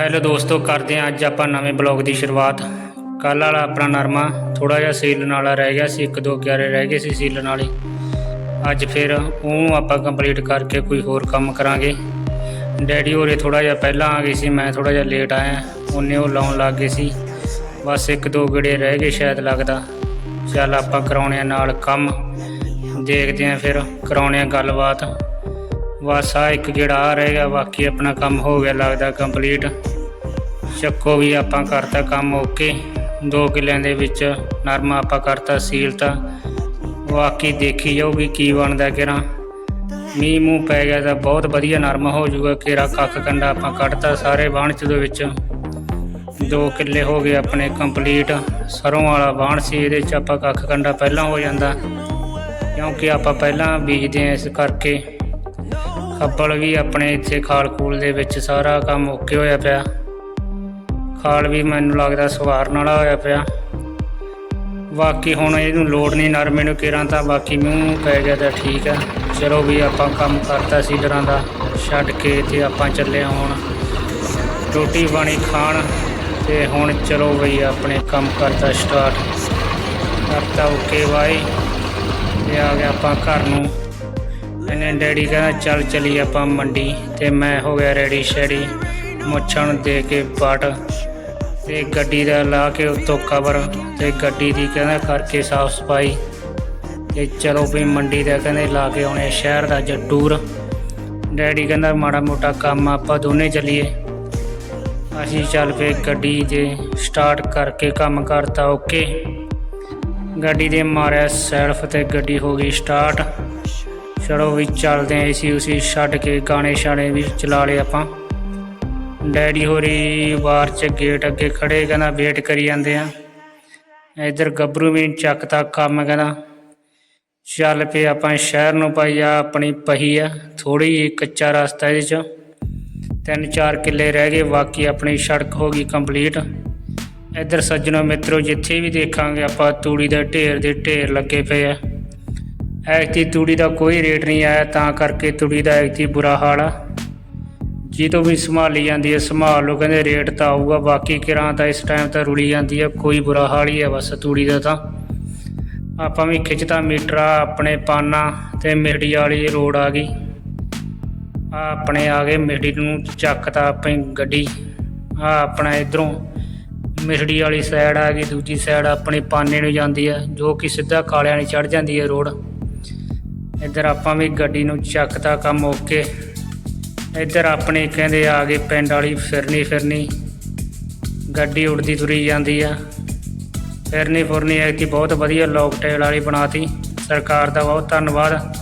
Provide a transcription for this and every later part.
Hello ਦੋਸਤੋ, ਕਰਦੇ ਹਾਂ ਅੱਜ ਆਪਾਂ ਨਵੇਂ ਬਲੌਗ ਦੀ ਸ਼ੁਰੂਆਤ। ਕੱਲ ਵਾਲਾ ਆਪਣਾ ਨਰਮਾ ਥੋੜਾ ਜਿਹਾ ਸੀਲਣ ਵਾਲਾ ਰਹਿ ਗਿਆ ਸੀ, ਇੱਕ ਦੋ ਕਿਆਰੇ ਰਹਿ ਗਏ ਸੀ ਸੀਲਣ ਵਾਲੇ। ਅੱਜ ਫਿਰ ਉਹਨੂੰ ਆਪਾਂ ਕੰਪਲੀਟ ਕਰਕੇ ਕੋਈ ਹੋਰ ਕੰਮ ਕਰਾਂਗੇ। ਡੈਡੀ ਹੋਰੇ ਥੋੜਾ ਜਿਹਾ ਪਹਿਲਾਂ ਆ ਗਏ ਸੀ, ਮੈਂ ਥੋੜਾ ਜਿਹਾ ਲੇਟ ਆਇਆ, ਉਹਨੇ ਉਹ ਲਾਉਣ ਲੱਗ ਗਏ ਸੀ। ਬਸ ਇੱਕ ਦੋ ਗੇੜੇ ਰਹਿ ਗਏ ਸ਼ਾਇਦ ਲੱਗਦਾ। ਚੱਲ ਆਪਾਂ ਕਰਾਉਣੇ ਆ ਨਾਲ ਕੰਮ, ਦੇਖਦੇ ਆਂ ਫਿਰ ਕਰਾਉਣੇ ਆ ਗੱਲਬਾਤ। ਬਸ ਆ ਇੱਕ ਜਿਹੜਾ ਆ ਰਹਿ ਗਿਆ, ਬਾਕੀ ਆਪਣਾ ਕੰਮ ਹੋ ਗਿਆ ਲੱਗਦਾ ਕੰਪਲੀਟ ਚੱਕੋ ਵੀ ਆਪਾਂ ਕਰਤਾ ਕੰਮ ਓਕੇ ਦੋ ਕਿੱਲਿਆਂ ਦੇ ਵਿੱਚ ਨਰਮਾ ਆਪਾਂ ਕਰਤਾ ਸੀਲ ਤਾਂ। ਬਾਕੀ ਦੇਖੀ ਜਾਊਗੀ ਕੀ ਬਣਦਾ ਕਿਰਾਂ ਮੀਂਹ ਮੂੰਹ ਪੈ ਗਿਆ ਤਾਂ ਬਹੁਤ ਵਧੀਆ ਨਰਮਾ ਹੋ ਜਾਊਗਾ ਕਿਰਾ ਕੱਖ ਕੰਡਾ ਆਪਾਂ ਕੱਢਤਾ ਸਾਰੇ ਬਾਣ ਚ ਦੇ ਵਿੱਚ। ਦੋ ਕਿੱਲੇ ਹੋ ਗਏ ਆਪਣੇ ਕੰਪਲੀਟ ਸਰੋਂ ਵਾਲਾ ਬਾਣ ਸੀ, ਇਹਦੇ ਚ ਆਪਾਂ ਕੱਖ ਕੰਡਾ ਪਹਿਲਾਂ ਹੋ ਜਾਂਦਾ। ਕਿਉਂਕਿ ਆਪਾਂ ਪਹਿਲਾਂ ਬੀਜਦੇ ਹਾਂ ਇਸ ਕਰਕੇ। ਅੱਬਲ ਵੀ ਆਪਣੇ ਇੱਥੇ ਖਾਲ ਖੂਲ ਦੇ ਵਿੱਚ ਸਾਰਾ ਕੰਮ ਓਕੇ ਹੋਇਆ ਪਿਆ। ਖਾਲ ਵੀ ਮੈਨੂੰ ਲੱਗਦਾ ਸਵਾਰਨ ਵਾਲਾ ਹੋਇਆ ਪਿਆ। ਬਾਕੀ ਹੁਣ ਇਹਨੂੰ ਲੋਡ ਨਹੀਂ, ਨਰਮੇ ਨੂੰ ਕਿਰਾਂ ਤਾਂ ਬਾਕੀ ਮੂੰਹ ਪੈ ਗਿਆ ਤਾਂ ਠੀਕ ਹੈ ਚਲੋ ਵੀ ਆਪਾਂ ਕੰਮ ਕਰਤਾ ਸੀ ਤਰ੍ਹਾਂ ਦਾ, ਛੱਡ ਕੇ ਤੇ ਆਪਾਂ ਚੱਲੇ ਹਾਂ ਹੁਣ। ਰੋਟੀ ਪਾਣੀ ਖਾਣ ਤੇ ਹੁਣ ਚਲੋ ਬਈ ਆਪਣੇ ਕੰਮ ਕਰਤਾ ਸਟਾਰਟ ਕਰਤਾ ਓਕੇ ਬਾਈ। ਤੇ ਆ ਗਿਆ ਆਪਾਂ ਘਰ ਨੂੰ। ਇਹਨੇ ਡੈਡੀ ਕਹਿੰਦਾ ਚੱਲ ਚਲੀ ਆਪਾਂ ਮੰਡੀ ਤੇ ਮੈਂ ਹੋ ਗਿਆ ਰੈਡੀ ਸ਼ੈਡੀ ਮੁੱਛਣ ਦੇ ਕੇ ਪਟ ਤੇ ਗੱਡੀ ਦਾ ਲਾ ਕੇ ਉੱਤੋਂ ਕਵਰ ਤੇ ਗੱਡੀ ਦੀ ਕਹਿੰਦਾ ਕਰਕੇ ਸਾਫ਼ ਸਫ਼ਾਈ। ਤੇ ਚਲੋ ਵੀ ਮੰਡੀ ਦਾ ਕਹਿੰਦੇ ਲਾ ਕੇ ਆਉਣੇ ਸ਼ਹਿਰ ਦਾ ਅੱਜ ਟੂਰ ਡੈਡੀ ਕਹਿੰਦਾ ਮਾੜਾ ਮੋਟਾ ਕੰਮ ਆਪਾਂ ਦੋਨੇ ਚੱਲੀਏ। ਅਸੀਂ ਚੱਲ ਪਏ ਗੱਡੀ ਦੇ ਸਟਾਰਟ ਕਰਕੇ ਕੰਮ ਕਰਤਾ ਓਕੇ ਗੱਡੀ ਦੇ ਮਾਰਿਆ ਸੈਲਫ ਤੇ ਗੱਡੀ ਹੋ ਗਈ ਸਟਾਰਟ ਚਲੋ ਵੀ ਚੱਲਦੇ ਆਂ ਏਸੀ ਉਸੀ ਛੱਡ ਕੇ ਗਾਣੇ ਸ਼ਾਣੇ ਵੀ ਚਲਾ ਲਏ ਆਪਾਂ। ਡੈਡੀ ਹੋਰੀ ਬਾਹਰ ਚ ਗੇਟ ਅੱਗੇ ਖੜੇ, ਕਹਿੰਦਾ ਵੇਟ ਕਰੀ ਜਾਂਦੇ ਆ। ਇਧਰ ਗੱਭਰੂ ਵੀ ਚੱਕਤਾ ਕੰਮ, ਕਹਿੰਦਾ, ਚੱਲ ਪਏ ਆਪਾਂ ਸ਼ਹਿਰ ਨੂੰ ਭਾਈ ਆ ਆਪਣੀ ਪਹੀ ਆ ਥੋੜੀ ਜਿਹੀ ਕੱਚਾ ਰਸਤਾ ਇਹਦੇ ਚ। ਤਿੰਨ ਚਾਰ ਕਿੱਲੇ ਰਹਿ ਗਏ, ਬਾਕੀ ਆਪਣੀ ਸੜਕ ਹੋ ਗਈ ਕੰਪਲੀਟ। ਇੱਧਰ ਸੱਜਣੋ ਮਿੱਤਰੋ, ਜਿੱਥੇ ਵੀ ਦੇਖਾਂਗੇ ਆਪਾਂ, ਤੂੜੀ ਦੇ ਢੇਰ ਦੇ ਢੇਰ ਲੱਗੇ ਪਏ ਆ। ਐਕਤੀ ਤੂੜੀ ਦਾ ਕੋਈ ਰੇਟ ਨਹੀਂ ਆਇਆ, ਤਾਂ ਕਰਕੇ ਤੂੜੀ ਦਾ ਐਕਤੀ ਬੁਰਾ ਹਾਲ ਆ। ਜਦੋਂ ਵੀ ਸੰਭਾਲੀ ਜਾਂਦੀ ਹੈ, ਸੰਭਾਲ ਲਓ, ਕਹਿੰਦੇ ਰੇਟ ਤਾਂ ਆਊਗਾ, ਬਾਕੀ ਕਿਰਾਂ ਤਾਂ ਇਸ ਟਾਈਮ ਤਾਂ ਰੁਲੀ ਜਾਂਦੀ ਹੈ ਕੋਈ ਬੁਰਾ ਹਾਲ ਹੀ ਹੈ ਬਸ ਤੂੜੀ ਦਾ ਤਾਂ। ਆਪਾਂ ਵੀ ਖਿੱਚਤਾ ਮੀਟਰ ਆ, ਆਪਣੇ ਪਾਨਾ ਤੇ ਮਿਹੜੀ ਵਾਲੀ ਰੋਡ ਆ ਗਈ। ਆ ਆਪਣੇ ਆ ਗਏ ਮਿਹੜੀ ਨੂੰ ਚੱਕਤਾ ਆਪਣੀ ਗੱਡੀ। ਆ ਆਪਣਾ ਇਧਰੋਂ ਮਿਹੜੀ ਵਾਲੀ ਸਾਈਡ ਆ ਗਈ, ਦੂਜੀ ਸਾਈਡ ਆਪਣੇ ਪਾਨੇ ਨੂੰ ਜਾਂਦੀ ਹੈ ਜੋ ਕਿ ਸਿੱਧਾ ਕਾਲਿਆਂ ਨੂੰ ਚੜ ਜਾਂਦੀ ਹੈ ਰੋਡ। ਇੱਧਰ ਆਪਾਂ ਵੀ ਗੱਡੀ ਨੂੰ ਚੱਕਤਾ ਕੰਮ ਓਕੇ। ਇੱਧਰ ਆਪਣੇ ਕਹਿੰਦੇ ਆ ਗਏ ਪਿੰਡ ਵਾਲੀ ਫਿਰਨੀ ਫਿਰਨੀ। ਗੱਡੀ ਉੜਦੀ ਤੁਰੀ ਜਾਂਦੀ ਆ। ਫਿਰਨੀ ਫੁਰਨੀ ਐਤੀ ਬਹੁਤ ਵਧੀਆ ਲੌਕ ਟੇਲ ਵਾਲੀ ਬਣਾਤੀ। ਸਰਕਾਰ ਦਾ ਬਹੁਤ ਧੰਨਵਾਦ।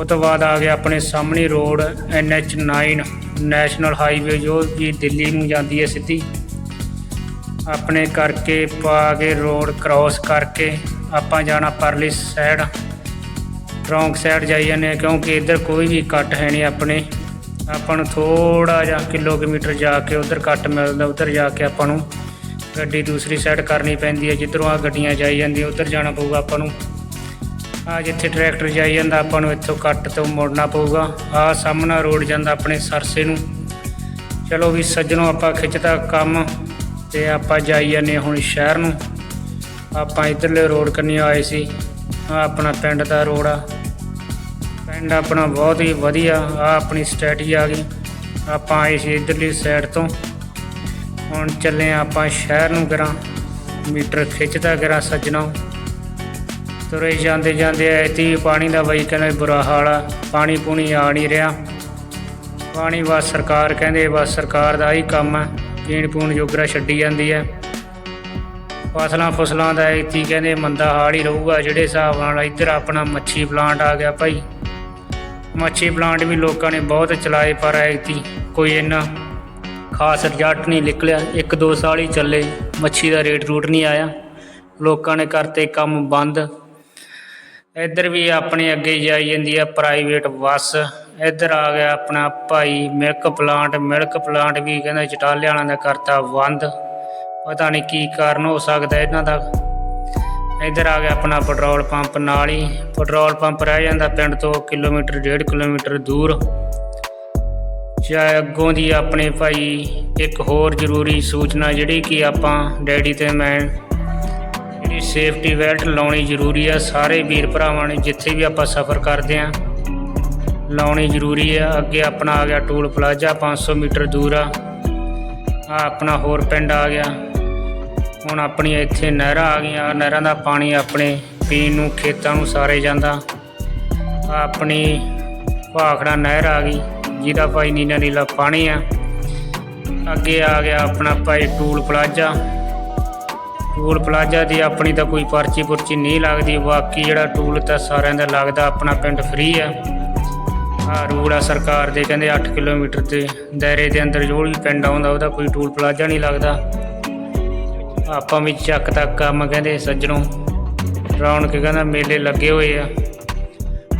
ਉਹ ਤੋਂ ਬਾਅਦ ਆ ਗਿਆ ਆਪਣੇ ਸਾਹਮਣੇ ਰੋਡ NH9 ਨੈਸ਼ਨਲ ਹਾਈਵੇ, ਜੋ ਵੀ ਦਿੱਲੀ ਨੂੰ ਜਾਂਦੀ ਹੈ ਸਿੱਧੀ। ਆਪਣੇ ਕਰਕੇ ਪਾ ਕੇ ਰੋਡ ਕ੍ਰਾਸ ਕਰਕੇ ਆਪਾਂ ਜਾਣਾ ਪਰਲੀ ਸਾਈਡ। ਰੌਂਗ ਸਾਈਡ ਜਾਈ ਜਾਂਦੇ ਹਾਂ ਕਿਉਂਕਿ ਇੱਧਰ ਕੋਈ ਵੀ ਕੱਟ ਹੈ ਨਹੀਂ ਆਪਣੇ। ਆਪਾਂ ਨੂੰ ਥੋੜਾ ਜਿਹਾ ਕਿਲੋਮੀਟਰ ਜਾ ਕੇ ਉਧਰ ਕੱਟ ਮਿਲਦਾ, ਉਧਰ ਜਾ ਕੇ ਆਪਾਂ ਨੂੰ ਗੱਡੀ ਦੂਸਰੀ ਸਾਈਡ ਕਰਨੀ ਪੈਂਦੀ ਹੈ, ਜਿੱਧਰੋਂ ਆ ਗੱਡੀਆਂ ਜਾਈ ਜਾਂਦੀਆਂ, ਉਧਰ ਜਾਣਾ ਪਊਗਾ ਆਪਾਂ ਨੂੰ। ਆ ਜਿੱਥੇ ਟਰੈਕਟਰ ਜਾਈ ਜਾਂਦਾ, ਆਪਾਂ ਨੂੰ ਇੱਥੋਂ ਕੱਟ ਤੋਂ ਮੁੜਨਾ ਪਊਗਾ। ਆ ਸਾਹਮਣਾ ਰੋਡ ਜਾਂਦਾ ਆਪਣੇ ਸਰਸੇ ਨੂੰ। ਚਲੋ ਵੀ ਸੱਜਣੋ ਆਪਾਂ ਖਿੱਚਦਾ ਕੰਮ, ਤੇ ਆਪਾਂ ਜਾਈ ਜਾਂਦੇ ਹਾਂ ਹੁਣ ਸ਼ਹਿਰ ਨੂੰ। ਆਪਾਂ ਇਧਰਲੇ ਰੋਡ ਕੰਨੀ ਆਏ ਸੀ। ਆ ਆਪਣਾ ਪਿੰਡ ਦਾ ਰੋਡ ਆ ਪਿੰਡ ਆਪਣਾ ਬਹੁਤ ਹੀ ਵਧੀਆ, ਆ ਆਪਣੀ ਸਟ੍ਰੈਟਜੀ ਆ ਗਈ। ਆਪਾਂ ਆਏ ਸੀ ਇਧਰਲੀ ਸਾਈਡ ਤੋਂ। ਹੁਣ ਚੱਲੇ ਹਾਂ ਆਪਾਂ ਸ਼ਹਿਰ ਨੂੰ ਕਰਾਂ ਮੀਟਰ ਖਿੱਚਦਾ ਕਰਾਂ ਸੱਜਣਾ। ਤੁਰੇ ਜਾਂਦੇ ਜਾਂਦੇ ਐਤੀ ਪਾਣੀ ਦਾ ਬਈ ਕਹਿੰਦੇ ਬੁਰਾ ਹਾਲ ਆ। ਪਾਣੀ ਪੂਣੀ ਆ ਨਹੀਂ ਰਿਹਾ। ਪਾਣੀ ਬਸ ਸਰਕਾਰ ਕਹਿੰਦੇ ਬਸ ਸਰਕਾਰ ਦਾ ਹੀ ਕੰਮ ਆ। ਪੀਣ ਪੂਣ ਯੋਗਰਾ ਛੱਡੀ ਜਾਂਦੀ ਹੈ ਫਸਲਾਂ ਫਸਲਾਂ ਦਾ ਐਤੀ ਕਹਿੰਦੇ, ਮੰਦਾ ਹਾਲ ਹੀ ਰਹੂਗਾ। ਜਿਹੜੇ ਹਿਸਾਬ ਨਾਲ ਇੱਧਰ ਆਪਣਾ ਮੱਛੀ ਪਲਾਂਟ ਆ ਗਿਆ ਭਾਈ। ਮੱਛੀ ਪਲਾਂਟ ਵੀ ਲੋਕਾਂ ਨੇ ਬਹੁਤ ਚਲਾਏ, ਪਰ ਐਤੀ ਕੋਈ ਇੰਨਾ ਖਾਸ ਰਿਜ਼ਲਟ ਨਹੀਂ ਨਿਕਲਿਆ। ਇੱਕ ਦੋ ਸਾਲ ਹੀ ਚੱਲੇ, ਮੱਛੀ ਦਾ ਰੇਟ ਰੂਟ ਨਹੀਂ ਆਇਆ। ਲੋਕਾਂ ਨੇ ਕਰਤੇ ਕੰਮ ਬੰਦ। ਇੱਧਰ ਵੀ ਆਪਣੇ ਅੱਗੇ ਜਾਈ ਜਾਂਦੀ ਆ ਪ੍ਰਾਈਵੇਟ ਬੱਸ। ਇੱਧਰ ਆ ਗਿਆ ਆਪਣਾ ਭਾਈ ਮਿਲਕ ਪਲਾਂਟ ਮਿਲਕ ਪਲਾਂਟ ਵੀ ਕਹਿੰਦਾ ਚਟਾਲੇ ਵਾਲਿਆਂ ਦਾ ਕਰਤਾ ਬੰਦ। ਪਤਾ ਨਹੀਂ ਕੀ ਕਾਰਨ ਹੋ ਸਕਦਾ ਇਹਨਾਂ ਦਾ। ਇੱਧਰ ਆ ਗਿਆ ਆਪਣਾ ਪੈਟਰੋਲ ਪੰਪ ਨਾਲ ਹੀ। ਪੈਟਰੋਲ ਪੰਪ ਰਹਿ ਜਾਂਦਾ ਪਿੰਡ ਤੋਂ ਕਿਲੋਮੀਟਰ, ਡੇਢ ਕਿਲੋਮੀਟਰ ਦੂਰ। ਚਾਹੇ ਅੱਗੋਂ ਦੀ ਆਪਣੇ ਭਾਈ ਇੱਕ ਹੋਰ ਜ਼ਰੂਰੀ ਸੂਚਨਾ ਜਿਹੜੀ ਕਿ ਆਪਾਂ ਡੈਡੀ ਤੇ ਮੈਂ, ਜਿਹੜੀ ਸੇਫਟੀ ਬੈਲਟ ਲਾਉਣੀ ਜ਼ਰੂਰੀ ਆ, ਸਾਰੇ ਵੀਰ ਭਰਾਵਾਂ ਨੇ ਜਿੱਥੇ ਵੀ ਆਪਾਂ ਸਫ਼ਰ ਕਰਦੇ ਆ ਲਾਉਣੀ ਜ਼ਰੂਰੀ ਆ। ਅੱਗੇ ਆਪਣਾ ਆ ਗਿਆ ਟੂਲ ਪਲਾਜ਼ਾ 500 ਮੀਟਰ ਦੂਰ ਆ ਆਪਣਾ ਹੋਰ ਪਿੰਡ ਆ ਗਿਆ। ਹੁਣ ਆਪਣੀਆਂ ਇੱਥੇ ਨਹਿਰਾਂ ਆ ਗਈਆਂ, ਨਹਿਰਾਂ ਦਾ ਪਾਣੀ ਆਪਣੇ ਪੀਣ ਨੂੰ ਖੇਤਾਂ ਨੂੰ ਸਾਰੇ ਜਾਂਦਾ। ਆਪਣੀ ਭਾਖੜਾ ਨਹਿਰ ਆ ਗਈ, ਜਿਹਦਾ ਭਾਈ ਨੀਲਾ ਨੀਲਾ ਪਾਣੀ ਆ। ਅੱਗੇ ਆ ਗਿਆ ਆਪਣਾ ਭਾਈ ਟੂਲ ਪਲਾਜ਼ਾ। ਟੂਲ ਪਲਾਜ਼ਾ ਦੀ ਆਪਣੀ ਤਾਂ ਕੋਈ ਪਰਚੀ ਪੁਰਚੀ ਨਹੀਂ ਲੱਗਦੀ, ਬਾਕੀ ਜਿਹੜਾ ਟੂਲ ਤਾਂ ਸਾਰਿਆਂ ਦਾ ਲੱਗਦਾ, ਆਪਣਾ ਪਿੰਡ ਫ੍ਰੀ ਆ। ਆ ਰੂਲ ਆ ਸਰਕਾਰ ਦੇ, ਕਹਿੰਦੇ 8 ਕਿਲੋਮੀਟਰ ਦੇ ਦਾਇਰੇ ਦੇ ਅੰਦਰ ਜੋ ਵੀ ਪਿੰਡ ਆਉਂਦਾ, ਉਹਦਾ ਕੋਈ ਟੂਲ ਪਲਾਜ਼ਾ ਨਹੀਂ ਲੱਗਦਾ। ਆਪਾਂ ਵੀ ਚੱਕ ਤੱਕ ਕੰਮ ਕਹਿੰਦੇ ਸੱਜਣੋਂ। ਰੌਣਕ ਕਹਿੰਦਾ ਮੇਲੇ ਲੱਗੇ ਹੋਏ ਆ।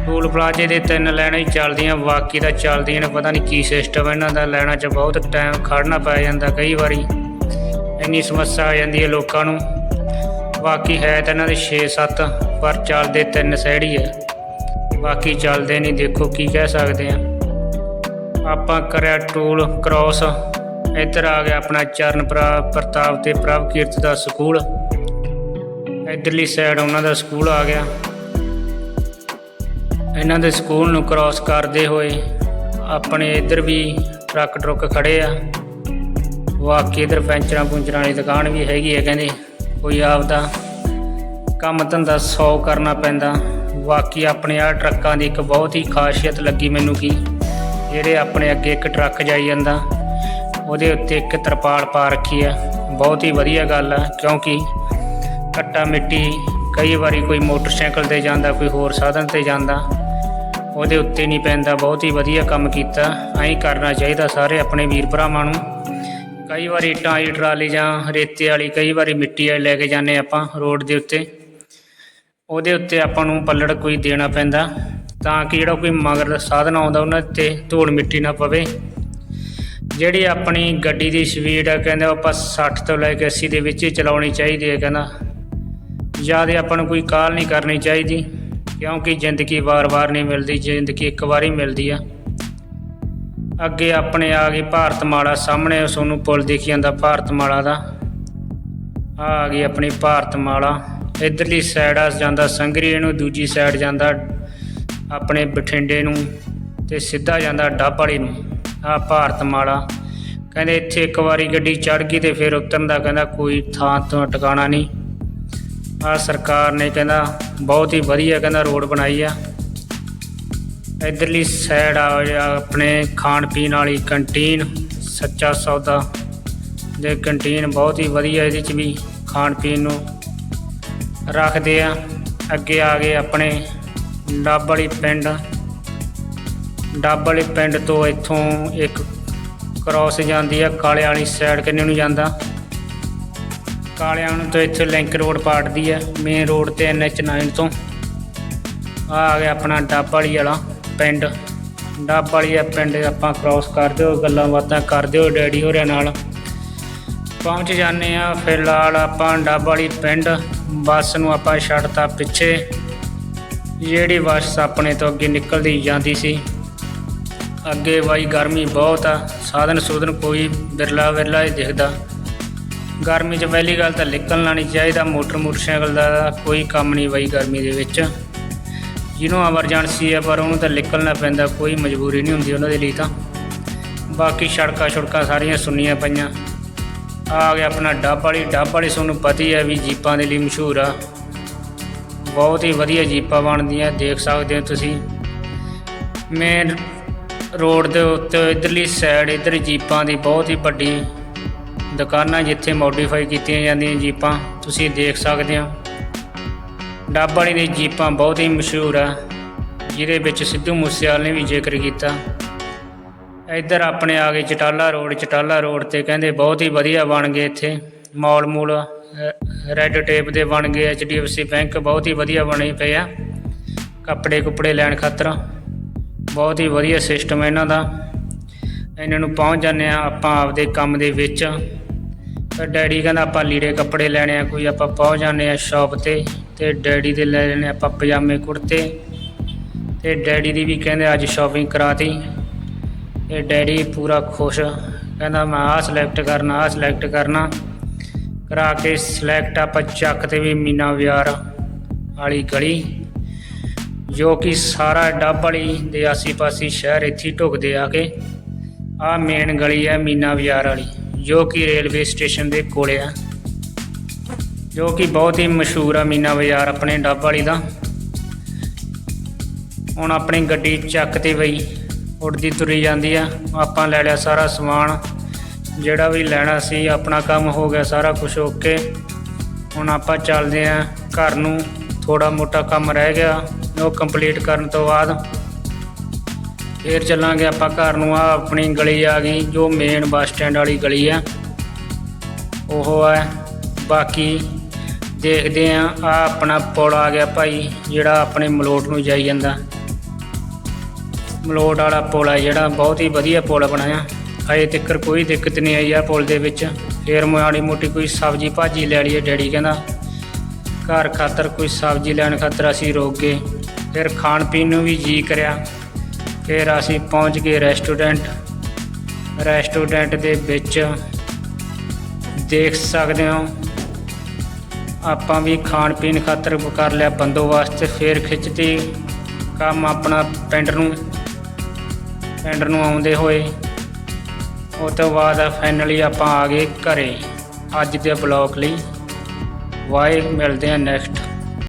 ਟੂਲ ਪਲਾਜ਼ੇ ਦੇ ਤਿੰਨ ਲਾਈਨਾਂ ਹੀ ਚੱਲਦੀਆਂ, ਬਾਕੀ ਤਾਂ ਚੱਲਦੀਆਂ ਨੇ, ਪਤਾ ਨਹੀਂ ਕੀ ਸਿਸਟਮ ਇਹਨਾਂ ਦਾ ਲਾਈਨਾਂ 'ਚ ਬਹੁਤ ਟਾਈਮ ਖੜਨਾ ਪੈ ਜਾਂਦਾ ਕਈ ਵਾਰੀ। ਇੰਨੀ ਸਮੱਸਿਆ ਆ ਜਾਂਦੀ ਹੈ ਲੋਕਾਂ ਨੂੰ। ਬਾਕੀ ਹੈ ਤਾਂ ਇਹਨਾਂ ਦੇ 6-7 ਪਰ ਚੱਲਦੇ ਤਿੰਨ ਸਾਈਡ ਹੀ ਹੈ ਬਾਕੀ ਚੱਲਦੇ ਨਹੀਂ, ਦੇਖੋ ਕੀ ਕਹਿ ਸਕਦੇ ਆ। ਆਪਾਂ ਕਰਿਆ ਟੂਲ ਕ੍ਰਾਸ ਇੱਧਰ ਆ ਗਿਆ ਆਪਣਾ ਚਰਨ ਪ੍ਰਾ- ਪ੍ਰਤਾਪ ਤੇ ਪ੍ਰਭ ਕੀਰਤ ਦਾ ਸਕੂਲ। ਇੱਧਰਲੀ ਸਾਈਡ ਉਹਨਾਂ ਦਾ ਸਕੂਲ ਆ ਗਿਆ। ਇਹਨਾਂ ਦੇ ਸਕੂਲ ਨੂੰ ਕ੍ਰਾਸ ਕਰਦੇ ਹੋਏ ਆਪਣੇ ਇੱਧਰ ਵੀ ਟਰੱਕ ਟਰੁੱਕ ਖੜੇ ਆ। ਵਾਕੀ ਇੱਧਰ ਪੈਂਚਰਾਂ ਪੁੰਚਰਾਂ ਵਾਲੀ ਦੁਕਾਨ ਵੀ ਹੈਗੀ ਹੈ ਕਹਿੰਦੇ, ਕੋਈ ਆਪਦਾ ਕੰਮ ਧੰਦਾ ਸੌ ਕਰਨਾ ਪੈਂਦਾ। ਬਾਕੀ ਆਪਣੇ ਆ ਟਰੱਕਾਂ ਦੀ ਇੱਕ ਬਹੁਤ ਹੀ ਖਾਸੀਅਤ ਲੱਗੀ ਮੈਨੂੰ ਕਿ ਜਿਹੜੇ ਆਪਣੇ ਅੱਗੇ ਇੱਕ ਟਰੱਕ ਜਾਈ ਜਾਂਦਾ। ਉਹਦੇ ਉੱਤੇ ਇੱਕ ਤਰਪਾਲ ਪਾ ਰੱਖੀ ਆ ਬਹੁਤ ਹੀ ਵਧੀਆ ਗੱਲ ਆ ਕਿਉਂਕਿ ਕੱਟਾ ਮਿੱਟੀ ਕਈ ਵਾਰੀ ਕੋਈ ਮੋਟਰਸਾਈਕਲ ਤੇ ਜਾਂਦਾ, ਕੋਈ ਹੋਰ ਸਾਧਨ ਤੇ ਜਾਂਦਾ, ਉਹਦੇ ਉੱਤੇ ਨਹੀਂ ਪੈਂਦਾ। ਬਹੁਤ ਹੀ ਵਧੀਆ ਕੰਮ ਕੀਤਾ। ਐਂ ਕਰਨਾ ਚਾਹੀਦਾ ਸਾਰੇ ਆਪਣੇ ਵੀਰ ਭਰਾਵਾਂ ਨੂੰ। ਕਈ ਵਾਰੀ ਇੱਟਾਂ ਵਾਲੀ ਟਰਾਲੀ ਜਾਂ ਰੇਤੇ ਵਾਲੀ, ਕਈ ਵਾਰੀ ਮਿੱਟੀ ਵਾਲੀ ਲੈ ਕੇ ਜਾਂਦੇ ਆਪਾਂ ਰੋਡ ਦੇ ਉੱਤੇ। ਉਹਦੇ ਉੱਤੇ ਆਪਾਂ ਨੂੰ ਪੱਲੜ ਕੋਈ ਦੇਣਾ ਪੈਂਦਾ, ਤਾਂ ਕਿ ਜਿਹੜਾ ਕੋਈ ਮਗਰ ਦਾ ਸਾਧਨ ਆਉਂਦਾ, ਉਹਨਾਂ ਤੇ ਧੂੜ ਮਿੱਟੀ ਨਾ ਪਵੇ। ਜਿਹੜੀ ਆਪਣੀ ਗੱਡੀ ਦੀ ਸਪੀਡ ਆ, ਕਹਿੰਦੇ ਉਹ ਆਪਾਂ 60 ਤੋਂ ਲੈ ਕੇ 80 ਦੇ ਵਿੱਚ ਹੀ ਚਲਾਉਣੀ ਚਾਹੀਦੀ ਹੈ, ਕਹਿੰਦਾ। ਜ਼ਿਆਦਾ ਆਪਾਂ ਨੂੰ ਕੋਈ ਕਾਲ ਨਹੀਂ ਕਰਨੀ ਚਾਹੀਦੀ, ਕਿਉਂਕਿ ਜ਼ਿੰਦਗੀ ਵਾਰ-ਵਾਰ ਨਹੀਂ ਮਿਲਦੀ, ਜ਼ਿੰਦਗੀ ਇੱਕ ਵਾਰ ਹੀ ਮਿਲਦੀ ਆ। ਅੱਗੇ ਆਪਣੇ ਆ ਗਈ ਭਾਰਤ ਮਾਲਾ ਸਾਹਮਣੇ ਤੁਹਾਨੂੰ ਪੁਲ ਦੇਖੀ ਜਾਂਦਾ ਭਾਰਤ ਮਾਲਾ ਦਾ। ਆ ਗਈ ਆਪਣੀ ਭਾਰਤ ਮਾਲਾ ਇਧਰਲੀ ਸਾਈਡ ਆ, ਜਾਂਦਾ ਸੰਗਰੀਏ ਨੂੰ, ਦੂਜੀ ਸਾਈਡ ਜਾਂਦਾ ਆਪਣੇ ਬਠਿੰਡੇ ਨੂੰ, ਤੇ ਸਿੱਧਾ ਜਾਂਦਾ ਡੱਬ ਵਾਲੀ ਨੂੰ। ਆ ਭਾਰਤਮਾਲਾ ਕਹਿੰਦੇ ਇੱਥੇ ਇੱਕ ਵਾਰੀ ਗੱਡੀ ਚੜ ਗਈ ਤੇ ਫਿਰ ਉਤਰਨ ਦਾ ਕਹਿੰਦਾ ਕੋਈ ਥਾਂ ਤੋਂ ਟਿਕਾਣਾ ਨਹੀਂ। ਆ ਸਰਕਾਰ ਨੇ ਕਹਿੰਦਾ ਬਹੁਤ ਹੀ ਵਧੀਆ ਕਹਿੰਦਾ ਰੋਡ ਬਣਾਈ ਆ। ਇਧਰਲੀ ਸਾਈਡ ਆ ਆਪਣੇ ਖਾਣ ਪੀਣ ਵਾਲੀ ਕੰਟੀਨ ਸੱਚਾ ਸੌਦਾ। ਦੇ ਕੰਟੀਨ ਬਹੁਤ ਹੀ ਵਧੀਆ ਇਹਦੇ ਚ ਵੀ ਖਾਣ ਪੀਣ ਨੂੰ ਰੱਖਦੇ ਆ। ਅੱਗੇ ਆ ਗਏ ਆਪਣੇ ਡੱਬ ਵਾਲੀ ਪਿੰਡ। ਡੱਬ ਵਾਲੇ ਪਿੰਡ ਤੋਂ ਇੱਥੋਂ ਇੱਕ ਕ੍ਰਾਸ ਜਾਂਦੀ ਆ ਕਾਲੇ ਵਾਲੀ ਸਾਈਡ ਕਿੰਨੇ ਨੂੰ ਜਾਂਦਾ? ਕਾਲਿਆਂ ਨੂੰ ਤੋਂ ਇੱਥੇ ਲਿੰਕ ਰੋਡ ਪਾਟਦੀ ਆ ਮੇਨ ਰੋਡ ਤੇ NH9 ਤੋਂ। ਆ ਆ ਗਿਆ ਆਪਣਾ ਡੱਬ ਵਾਲੀ ਵਾਲਾ ਪਿੰਡ। ਡੱਬ ਵਾਲੀ ਆ ਪਿੰਡ ਆਪਾਂ ਕ੍ਰਾਸ ਕਰਦੇ ਹੋ ਗੱਲਾਂ ਬਾਤਾਂ ਕਰਦੇ ਹੋ ਡੈਡੀ ਹੋਰਿਆਂ ਨਾਲ। ਪਹੁੰਚ ਜਾਂਦੇ ਆ ਫਿਲਹਾਲ ਆਪਾਂ ਡੱਬ ਵਾਲੀ ਪਿੰਡ, ਬੱਸ ਨੂੰ ਆਪਾਂ ਛੱਡਤਾ ਪਿੱਛੇ। ਜਿਹੜੀ ਬੱਸ ਆਪਣੇ ਤੋਂ ਅੱਗੇ ਨਿਕਲਦੀ ਜਾਂਦੀ ਸੀ। ਅੱਗੇ ਬਾਈ ਗਰਮੀ ਬਹੁਤ ਆ, ਸਾਧਨ ਸੂਧਨ ਕੋਈ ਬਿਰਲਾ ਬਿਰਲਾ ਹੀ ਦਿਖਦਾ। ਗਰਮੀ 'ਚ ਪਹਿਲੀ ਗੱਲ ਤਾਂ ਨਿਕਲਣਾ ਨਹੀਂ ਚਾਹੀਦਾ, ਮੋਟਰ ਮੋਟਰਸਾਈਕਲ ਦਾ ਕੋਈ ਕੰਮ ਨਹੀਂ ਬਾਈ ਗਰਮੀ ਦੇ ਵਿੱਚ। ਜਿਹਨੂੰ ਐਮਰਜੈਂਸੀ ਆ, ਪਰ ਉਹਨੂੰ ਤਾਂ ਨਿਕਲਣਾ ਪੈਂਦਾ, ਕੋਈ ਮਜਬੂਰੀ ਨਹੀਂ ਹੁੰਦੀ ਉਹਨਾਂ ਦੇ ਲਈ ਤਾਂ। ਬਾਕੀ ਸੜਕਾਂ ਛੜਕਾਂ ਸਾਰੀਆਂ ਸੁੰਨੀਆਂ ਪਈਆਂ। ਆ ਗਿਆ ਆਪਣਾ ਡੱਬ ਵਾਲੀ ਡੱਬ ਵਾਲੀ ਤੁਹਾਨੂੰ ਪਤਾ ਹੀ ਹੈ ਵੀ ਜੀਪਾਂ ਦੇ ਲਈ ਮਸ਼ਹੂਰ ਆ। ਬਹੁਤ ਹੀ ਵਧੀਆ ਜੀਪਾਂ ਬਣਦੀਆਂ, ਦੇਖ ਸਕਦੇ ਹੋ ਤੁਸੀਂ। ਮੇਨ ਰੋਡ ਦੇ ਉੱਤੇ ਇਧਰਲੀ ਸਾਈਡ ਇਧਰ ਜੀਪਾਂ ਦੀ ਬਹੁਤ ਹੀ ਵੱਡੀ ਦੁਕਾਨਾਂ ਜਿੱਥੇ ਮੋਡੀਫਾਈ ਕੀਤੀਆਂ ਜਾਂਦੀਆਂ ਜੀਪਾਂ, ਤੁਸੀਂ ਦੇਖ ਸਕਦੇ ਹੋ। ਡੱਬ ਵਾਲੀ ਦੀ ਜੀਪਾਂ ਬਹੁਤ ਹੀ ਮਸ਼ਹੂਰ ਆ, ਜਿਹਦੇ ਵਿੱਚ ਸਿੱਧੂ ਮੂਸੇਵਾਲੇ ਨੇ ਵੀ ਜ਼ਿਕਰ ਕੀਤਾ। ਇੱਧਰ ਆਪਣੇ ਆ ਗਏ ਚਟਾਲਾ ਰੋਡ ਚਟਾਲਾ ਰੋਡ ਤੇ ਕਹਿੰਦੇ ਬਹੁਤ ਹੀ ਵਧੀਆ ਬਣ ਗਏ ਇੱਥੇ। ਮਾਲ ਮੂਲ ਰੈੱਡ ਟੇਪ ਦੇ ਬਣ ਗਏ HDFC ਬੈਂਕ ਬਹੁਤ ਹੀ ਵਧੀਆ ਬਣੇ ਪਏ ਆ। ਕੱਪੜੇ ਕੁਪੜੇ ਲੈਣ ਖਾਤਰ। ਬਹੁਤ ਹੀ ਵਧੀਆ ਸਿਸਟਮ ਹੈ ਇਹਨਾਂ ਦਾ। ਇਹਨਾਂ ਨੂੰ ਪਹੁੰਚ ਜਾਂਦੇ ਆ ਆਪਾਂ ਆਪਦੇ ਕੰਮ ਦੇ ਵਿੱਚ। ਤਾਂ ਡੈਡੀ ਕਹਿੰਦਾ ਆਪਾਂ ਲੀੜੇ ਕੱਪੜੇ ਲੈਣੇ ਆ, ਕੋਈ ਆਪਾਂ ਪਹੁੰਚ ਜਾਂਦੇ ਆ ਸ਼ਾਪ ਤੇ ਤੇ ਡੈਡੀ ਦੇ ਲੈ ਲੈਣੇ ਆਪਾਂ ਪਜਾਮੇ ਕੁੜਤੇ। ਤੇ ਡੈਡੀ ਦੀ ਵੀ ਕਹਿੰਦੇ ਅੱਜ ਸ਼ਾਪਿੰਗ ਕਰਾਤੀ। ਤੇ ਡੈਡੀ ਪੂਰਾ ਖੁਸ਼, ਕਹਿੰਦਾ ਮੈਂ ਆਹ ਸਿਲੈਕਟ ਕਰਨਾ, ਆਹ ਸਿਲੈਕਟ ਕਰਨਾ। ਕਰਾ ਕੇ ਸਿਲੈਕਟ ਆਪਾਂ ਚੱਕ ਤੇ ਵੀ ਮੀਨਾ ਵਿਆਰ ਵਾਲੀ ਗਲੀ। ਜੋ ਕਿ ਸਾਰਾ ਡੱਬ ਵਾਲੀ ਦੇ ਆਸੀ-ਪਾਸੀ ਸ਼ਹਿਰ ਇੱਥੇ ਹੀ ਢੁਕਦੇ ਆ ਕੇ ਆ ਮੇਨ ਗਲੀ ਹੈ ਮੀਨਾ ਬਾਜ਼ਾਰ ਵਾਲੀ, ਜੋ ਕਿ ਰੇਲਵੇ ਸਟੇਸ਼ਨ ਦੇ ਕੋਲੇ ਆ। ਜੋ ਕਿ ਬਹੁਤ ਹੀ ਮਸ਼ਹੂਰ ਆ ਮੀਨਾ ਬਾਜ਼ਾਰ ਆਪਣੇ ਡੱਬ ਵਾਲੀ ਦਾ। ਹੁਣ ਆਪਣੀ ਗੱਡੀ ਚੱਕ ਤੇ ਬਈ ਉੱਡਦੀ ਤੁਰੀ ਜਾਂਦੀ ਆ। ਆਪਾਂ ਲੈ ਲਿਆ ਸਾਰਾ ਸਮਾਨ, ਜਿਹੜਾ ਵੀ ਲੈਣਾ ਸੀ, ਆਪਣਾ ਕੰਮ ਹੋ ਗਿਆ ਸਾਰਾ ਕੁਝ ਓਕੇ। ਹੁਣ ਆਪਾਂ ਚੱਲਦੇ ਆਂ, ਘਰ ਨੂੰ ਥੋੜਾ ਮੋਟਾ ਕੰਮ ਰਹਿ ਗਿਆ। ਉਹ ਕੰਪਲੀਟ ਕਰਨ ਤੋਂ ਬਾਅਦ ਫੇਰ ਚੱਲਾਂਗੇ ਆਪਾਂ ਘਰ ਨੂੰ। ਆ ਆਪਣੀ ਗਲੀ ਆ ਗਈ, ਜੋ ਮੇਨ ਬੱਸ ਸਟੈਂਡ ਵਾਲੀ ਗਲੀ ਆ। ਉਹ ਹੈ। ਬਾਕੀ ਦੇਖਦੇ ਆ ਆ ਆਪਣਾ ਪੁਲ ਆ ਗਿਆ ਭਾਈ, ਜਿਹੜਾ ਆਪਣੇ ਮਲੋਟ ਨੂੰ ਜਾਈ ਜਾਂਦਾ। ਮਲੋਟ ਵਾਲਾ ਪੁਲ ਆ ਜਿਹੜਾ, ਬਹੁਤ ਹੀ ਵਧੀਆ ਪੁਲ ਬਣਾਇਆ। ਅਜੇ ਤੱਕ ਕੋਈ ਦਿੱਕਤ ਨਹੀਂ ਆਈ ਆ ਪੁਲ ਦੇ ਵਿੱਚ। ਫੇਰ ਮਾੜੀ ਮੋਟੀ ਕੋਈ ਸਬਜ਼ੀ ਭਾਜੀ ਲੈ ਲਈਏ, ਡੈਡੀ ਕਹਿੰਦਾ। ਘਰ ਖਾਤਰ ਕੋਈ ਸਬਜ਼ੀ ਲੈਣ ਖਾਤਰ ਅਸੀਂ ਰੋਕ ਗਏ। ਫਿਰ ਖਾਣ ਪੀਣ ਨੂੰ ਵੀ ਜੀ ਕਰਿਆ। ਫਿਰ ਅਸੀਂ ਪਹੁੰਚ ਗਏ ਰੈਸਟੋਰੈਂਟ ਰੈਸਟੋਰੈਂਟ ਦੇ ਵਿੱਚ ਦੇਖ ਸਕਦੇ ਹੋ, ਆਪਾਂ ਵੀ ਖਾਣ ਪੀਣ ਖਾਤਰ ਕਰ ਲਿਆ ਬੰਦੋਬਸਤ, ਫਿਰ ਖਿੱਚਤੀ ਕੰਮ ਆਪਣਾ ਪਿੰਡ ਨੂੰ ਪਿੰਡ ਨੂੰ ਆਉਂਦੇ ਹੋਏ। ਉਸ ਤੋਂ ਬਾਅਦ ਫਾਈਨਲੀ ਆਪਾਂ ਆ ਗਏ ਘਰੇ, ਅੱਜ ਦੇ ਬਲੌਗ ਲਈ। ਵਾਏ ਮਿਲਦੇ ਆ ਨੈਕਸਟ